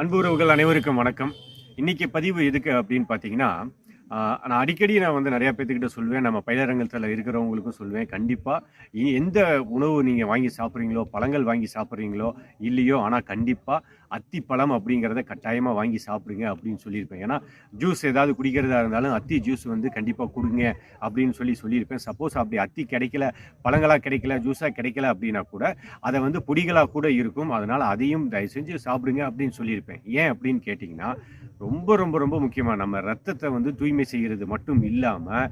அன்பு உறவுகள் அனைவருக்கும் வணக்கம். இன்னைக்கு பதிவு எதுக்கு அப்படின்னு பார்த்தீங்கன்னா நான் அடிக்கடி நான் வந்து நிறையா பேர்த்துக்கிட்ட சொல்லுவேன். நம்ம பயிலரங்கத்தில் இருக்கிறவங்களுக்கும் சொல்லுவேன். கண்டிப்பாக எந்த உணவு நீங்கள் வாங்கி சாப்பிட்றீங்களோ பழங்கள் வாங்கி சாப்பிட்றீங்களோ இல்லையோ ஆனால் கண்டிப்பாக அத்தி பழம் அப்படிங்கிறத கட்டாயமாக வாங்கி சாப்பிடுங்க அப்படின்னு சொல்லியிருப்பேன். ஏன்னா ஜூஸ் ஏதாவது குடிக்கிறதா இருந்தாலும் அத்தி ஜூஸ் வந்து கண்டிப்பாக கொடுங்க அப்படின்னு சொல்லி சொல்லியிருப்பேன். சப்போஸ் அப்படி அத்தி கிடைக்கல பழங்களாக கிடைக்கல ஜூஸாக கிடைக்கல அப்படின்னா கூட அதை வந்து பொடிகளாக கூட இருக்கும். அதனால் அதையும் தயவு செஞ்சு சாப்பிடுங்க அப்படின்னு சொல்லியிருப்பேன். ஏன் அப்படின்னு கேட்டிங்கன்னா ரொம்ப ரொம்ப ரொம்ப முக்கியமாக நம்ம ரத்தத்தை வந்து தூய்மை செய்கிறது மட்டும் இல்லாமல்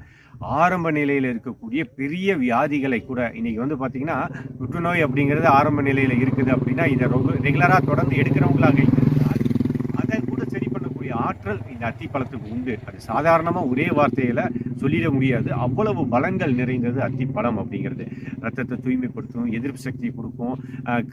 ஆரம்ப நிலையில் இருக்கக்கூடிய பெரிய வியாதிகளை கூட இன்னைக்கு வந்து பார்த்தீங்கன்னா புற்றுநோய் அப்படிங்கிறது ஆரம்ப நிலையில் இருக்குது அப்படின்னா இதை ரொம்ப ரெகுலராக தொடர்ந்து எடுக்கிறவங்களாக இருந்தால் சரி ஆற்றல் இந்த அத்திப்பழத்துக்கு உண்டு. அது சாதாரணமாக ஒரே வார்த்தையில் சொல்லிட முடியாது. அவ்வளவு பலங்கள் நிறைந்தது அத்திப்பழம் அப்படிங்கிறது. ரத்தத்தை தூய்மைப்படுத்தும் எதிர்ப்பு சக்தி கொடுக்கும்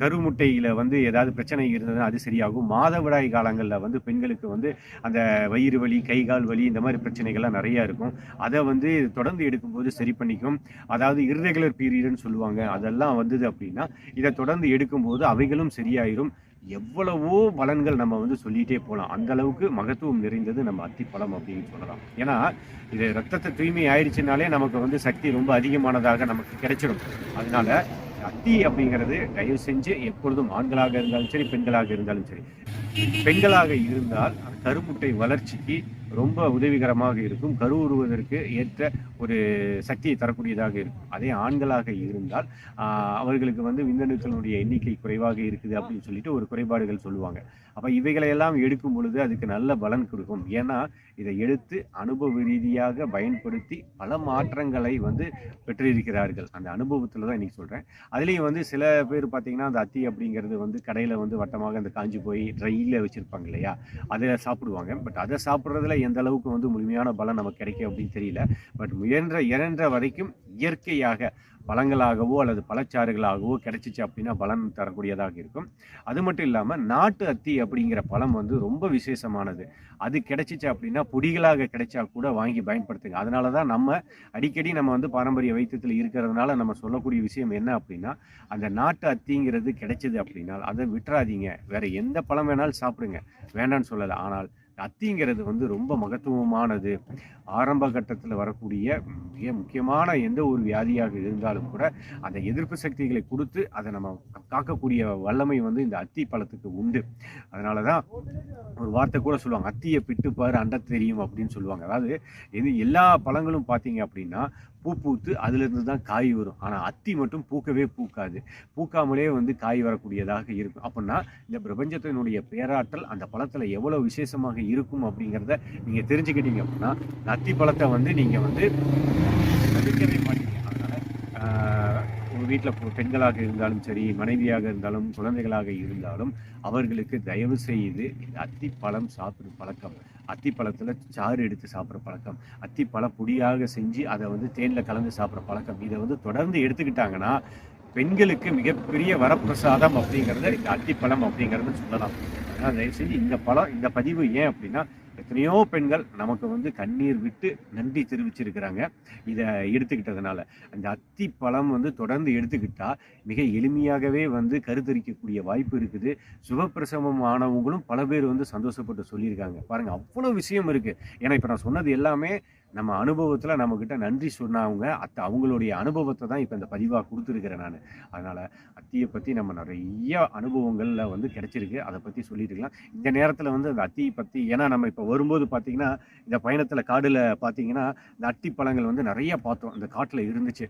கருமுட்டையில் வந்து ஏதாவது பிரச்சனை இருந்ததுன்னா அது சரியாகும். மாதவிடாய் காலங்களில் வந்து பெண்களுக்கு வந்து அந்த வயிறு வலி கை கால் வலி இந்த மாதிரி பிரச்சனைகள்லாம் நிறையா இருக்கும். அதை வந்து தொடர்ந்து எடுக்கும்போது சரி பண்ணிக்கும். அதாவது இர்ரெகுலர் பீரியட்னு சொல்லுவாங்க. அதெல்லாம் வந்தது அப்படின்னா இதை தொடர்ந்து எடுக்கும்போது அவைகளும் சரியாயிரும். எவ்வளவோ பலன்கள் நம்ம வந்து சொல்லிட்டே போகலாம் அந்த அளவுக்கு மகத்துவம் நிறைந்தது நம்ம அத்திப்பழம் அப்படின்னு சொல்லலாம். ஏன்னா இது ரத்தத்தை தூய்மை ஆயிடுச்சுனாலே நமக்கு வந்து சக்தி ரொம்ப அதிகமானதாக நமக்கு கிடைச்சிடும். அதனால அத்தி அப்படிங்கிறது தயவு செஞ்சு எப்பொழுதும் ஆண்களாக இருந்தாலும் சரி பெண்களாக இருந்தாலும் சரி. பெண்களாக இருந்தால் கருமுட்டை வளர்ச்சிக்கு ரொம்ப உதவிகரமாக இருக்கும். கரு உருவதற்கு ஏற்ற ஒரு சக்தியை தரக்கூடியதாக இருக்கும். அதே ஆண்களாக இருந்தால் அவர்களுக்கு வந்து விந்தணுக்களுடைய எண்ணிக்கை குறைவாக இருக்குது அப்படின்னு சொல்லிட்டு ஒரு குறைபாடுகள் சொல்லுவாங்க. அப்போ இவைகளையெல்லாம் எடுக்கும் பொழுது அதுக்கு நல்ல பலன் கொடுக்கும். ஏன்னா இதை எடுத்து அனுபவ ரீதியாக பயன்படுத்தி பல மாற்றங்களை வந்து பெற்றிருக்கிறார்கள். அந்த அனுபவத்தில் தான் இன்றைக்கி சொல்கிறேன் அதுலேயும் வந்து சில பேர் பார்த்தீங்கன்னா அந்த அத்தி அப்படிங்கிறது வந்து கடையில் வந்து வட்டமாக அந்த காஞ்சி போய் ட்ரையில் வச்சுருப்பாங்க இல்லையா? அதில் சாப்பிடுவாங்க. பட் அதை சாப்பிட்றதுல எந்த அளவுக்கு வந்து முழுமையான பலன் நமக்கு கிடைக்கும் அப்படின்னு தெரியல. பட் முயன்ற இயன்ற வரைக்கும் இயற்கையாக பழங்களாகவோ அல்லது பழச்சாறுகளாகவோ கிடைச்சிச்சு அப்படின்னா பலன் தரக்கூடியதாக இருக்கும். அது மட்டும் இல்லாமல் நாட்டு அத்தி அப்படிங்கிற பழம் வந்து ரொம்ப விசேஷமானது. அது கிடைச்சிச்சு அப்படின்னா பொடிகளாக கிடைச்சா கூட வாங்கி பயன்படுத்துங்க. அதனால தான் நம்ம அடிக்கடி நம்ம வந்து பாரம்பரிய வைத்தியத்தில் இருக்கிறதுனால நம்ம சொல்லக்கூடிய விஷயம் என்ன அப்படின்னா அந்த நாட்டு அத்திங்கிறது கிடைச்சது அப்படின்னா அதை விட்டுறாதீங்க. வேற எந்த பழம் வேணாலும் சாப்பிடுங்க. வேண்டாம்னு சொல்லலை. ஆனால் அத்திங்கிறது வந்து ரொம்ப மகத்துவமானது. ஆரம்ப கட்டத்தில் வரக்கூடிய மிக முக்கியமான எந்த ஒரு வியாதியாக இருந்தாலும் கூட அந்த எதிர்ப்பு சக்திகளை கொடுத்து அதை நம்ம காக்கக்கூடிய வல்லமை வந்து இந்த அத்தி பழத்துக்கு உண்டு. அதனால தான் ஒரு வார்த்தை கூட சொல்லுவாங்க அத்தியை பிட்டு பாரு அண்ட தெரியும் அப்படின்னு சொல்லுவாங்க. அதாவது இது எல்லா பழங்களும் பார்த்தீங்க அப்படின்னா பூ பூத்து அதுலேருந்து தான் காய் வரும். ஆனால் அத்தி மட்டும் பூக்கவே பூக்காது. பூக்காமலே வந்து காய் வரக்கூடியதாக இருக்கும். அப்படின்னா இந்த பிரபஞ்சத்தினுடைய பேராற்றல் அந்த பழத்தில் எவ்வளோ விசேஷமாக இருக்கும் அப்படிங்கிறத நீங்கள் தெரிஞ்சுக்கிட்டீங்க அப்படின்னா நத்தி அத்தி பழத்தை வந்து நீங்கள் வந்து விற்கவே மாட்டீங்க அதனால் உங்கள் வீட்டில் பெண்களாக இருந்தாலும் சரி மனைவியாக இருந்தாலும் குழந்தைகளாக இருந்தாலும் அவர்களுக்கு தயவு செய்து இந்த அத்திப்பழம் சாப்பிடும் பழக்கம். அத்திப்பழத்தில் சாறு எடுத்து சாப்பிட்ற பழக்கம். அத்திப்பழ பொடியாக செஞ்சு அதை வந்து தேனில் கலந்து சாப்பிட்ற பழக்கம். இதை வந்து தொடர்ந்து எடுத்துக்கிட்டாங்கன்னா பெண்களுக்கு மிகப்பெரிய வரப்பிரசாதம் அப்படிங்கிறத இந்த அத்திப்பழம் அப்படிங்கிறது சொல்லலாம். அதனால் தயவு இந்த பழம் இந்த பதிவு ஏன் அப்படின்னா எத்தனையோ பெண்கள் நமக்கு வந்து கண்ணீர் விட்டு நன்றி தெரிவிச்சிருக்கிறாங்க. இதை எடுத்துக்கிட்டதுனால. அந்த அத்தி பழம் வந்து தொடர்ந்து எடுத்துக்கிட்டா மிக எளிமையாகவே வந்து கருத்தரிக்கக்கூடிய வாய்ப்பு இருக்குது. சுகப்பிரசவம் ஆனவங்களும் பல பேர் வந்து சந்தோஷப்பட்டு சொல்லியிருக்காங்க. பாருங்க அவ்வளோ விஷயம் இருக்கு. ஏன்னா இப்போ நான் சொன்னது எல்லாமே நம்ம அனுபவத்தில் நம்மக்கிட்ட நன்றி சொன்னவங்க அத்த அவங்களுடைய அனுபவத்தை தான் இப்போ இந்த பதிவாக கொடுத்துருக்கிறேன் நான். அதனால் அத்தியை பற்றி நம்ம நிறைய அனுபவங்களில் வந்து கிடச்சிருக்கு. அதை பற்றி சொல்லிட்டுருக்கலாம் இந்த நேரத்தில் வந்து அந்த அத்தியை பற்றி ஏன்னா நம்ம இப்போ வரும்போது பார்த்திங்கன்னா இந்த பயணத்தில் காடில் பார்த்தீங்கன்னா இந்த அத்தி பழங்கள் வந்து நிறைய பார்த்தோம். அந்த காட்டில் இருந்துச்சு.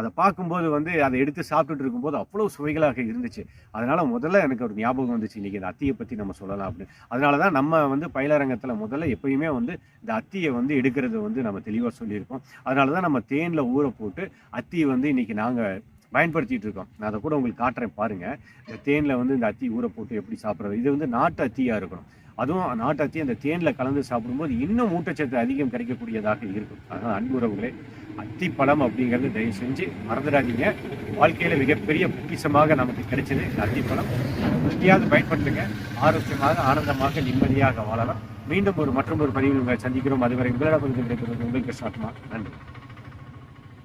அதை பார்க்கும்போது வந்து அதை எடுத்து சாப்பிட்டுட்டு இருக்கும்போது அவ்வளோ சுவைகளாக இருந்துச்சு. அதனால் முதல்ல எனக்கு ஒரு ஞாபகம் வந்துச்சு. இன்றைக்கி இந்த அத்தியை பற்றி நம்ம சொல்லலாம் அப்படின்னு. அதனால தான் நம்ம வந்து பயிலரங்கத்தில் முதல்ல எப்பயுமே வந்து இந்த அத்தியை வந்து எடுக்கிறது வந்து நம்ம தெளிவாக சொல்லியிருக்கோம். அதனால தான் நம்ம தேனில் ஊற போட்டு அத்தி வந்து இன்றைக்கி நாங்கள் பயன்படுத்திட்டு இருக்கோம். நான் அதை கூட உங்களுக்கு காட்டுறேன் பாருங்கள் இந்த தேனில் வந்து இந்த அத்தி ஊற போட்டு எப்படி சாப்பிட்றது? இது வந்து நாட்டு அத்தியாக இருக்கணும். அதுவும் நாட்டு அத்தி அந்த தேனில் கலந்து சாப்பிடும்போது இன்னும் ஊட்டச்சத்து அதிகம் கிடைக்கக்கூடியதாக இருக்கும். அதனால் அன்புறவுகளே அத்திப்பழம் அப்படிங்கிறது தயவு செஞ்சு மறந்துடாதீங்க. வாழ்க்கையில் மிகப்பெரிய பொக்கிசமாக நமக்கு கிடைச்சது இந்த அத்திப்பழம் எப்படியாவது பயன்படுத்துங்க. ஆரோக்கியமாக ஆனந்தமாக நிம்மதியாக வாழலாம். மீண்டும் ஒரு மற்றும் ஒரு பதிவில் உங்களை சந்திக்கிறோம். அதுவரை உங்களிடம் இருந்து கிடைக்கிறது உங்களுக்கு கிருஷ்ணாத்மா நன்றி.